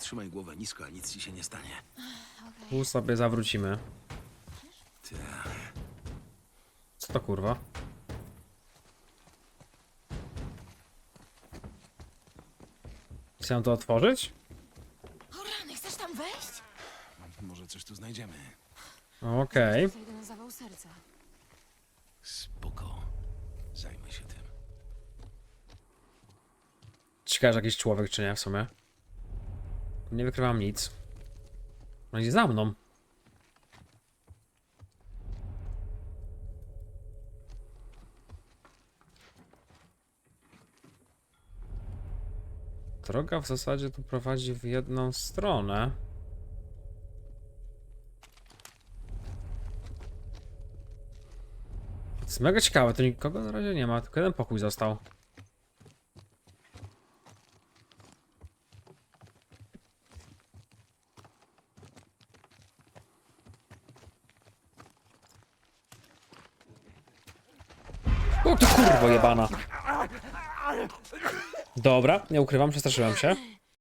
Trzymaj głowę nisko, a nic ci się nie stanie. Tu sobie zawrócimy. Co to kurwa? Chcę to otworzyć? O rany, chcesz tam wejść? Może coś tu znajdziemy. Okej. Zajdę na zawał serca. Spoko. Zajmę się tym. Ciekawe, że jakiś człowiek czy nie w sumie. Nie wykrywam nic. I za mną. Droga w zasadzie tu prowadzi w jedną stronę. To jest mega ciekawe, to nikogo na razie nie ma, tylko jeden pokój został. Ty kurwo jebana. Dobra, nie ukrywam, przestraszyłem się.